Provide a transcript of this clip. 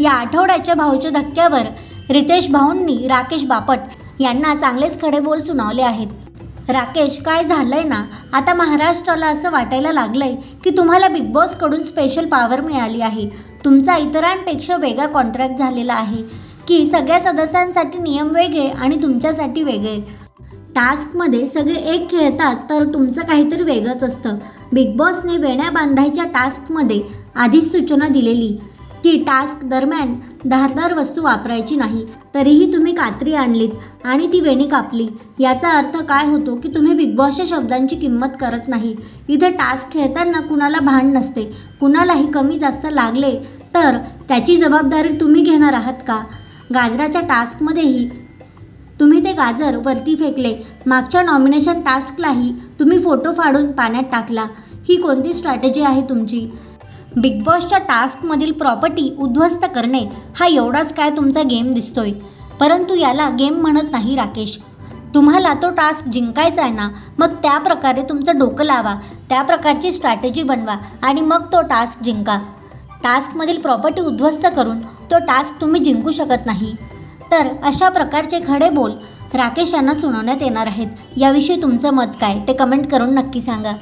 या आठवड्याच्या भाऊच्या धक्क्यावर रितेश भाऊंनी राकेश बापट यांना चांगलेच खडे बोल सुनावले आहेत. राकेश काय झालंय ना? आता महाराष्ट्राला असं वाटायला लागलंय की तुम्हाला बिग बॉसकडून स्पेशल पॉवर मिळाली आहे. तुमचा इतरांपेक्षा वेगळा कॉन्ट्रॅक्ट झालेला आहे की सगळ्या सदस्यांसाठी नियम वेगळे आणि तुमच्यासाठी वेगळे. टास्कमध्ये सगळे एक खेळतात तर तुमचं काहीतरी वेगळंच असतं. बिग बॉसने वेण्या बांधायच्या टास्कमध्ये आधीच सूचना दिलेली. की टास्क दरम्यान धारदार वस्तू वापरायची नाही तरीही तुम्ही कात्री आणलीत आणि ती वेणी कापली. याचा अर्थ काय होतो की तुम्ही बिग बॉसच्या शब्दांची किंमत करत नाही. इथे टास्क खेळताना कुणाला भान नसते कुणालाही कमी जास्त लागले तर त्याची जबाबदारी तुम्ही घेणार आहात का? गाजराच्या टास्कमध्येही तुम्ही ते गाजर वरती फेकले. मागच्या नॉमिनेशन टास्कलाही तुम्ही फोटो फाडून पाण्यात टाकला. ही कोणती स्ट्रॅटेजी आहे तुमची? बिग बॉसच्या टास्कमधील प्रॉपर्टी उद्ध्वस्त करणे हा एवढाच काय तुमचा गेम दिसतोय. परंतु याला गेम म्हणत नाही राकेश. तुम्हाला तो टास्क जिंकायचा आहे ना मग त्या प्रकारे तुमचं डोकं लावा त्या प्रकारची स्ट्रॅटेजी बनवा आणि मग तो टास्क जिंका. टास्कमधील प्रॉपर्टी उद्ध्वस्त करून तो टास्क तुम्ही जिंकू शकत नाही. तर अशा प्रकारचे खडे बोल राकेश यांना सुनावण्यात येणार आहेत. याविषयी तुमचं मत काय? ते कमेंट करून नक्की सांगा.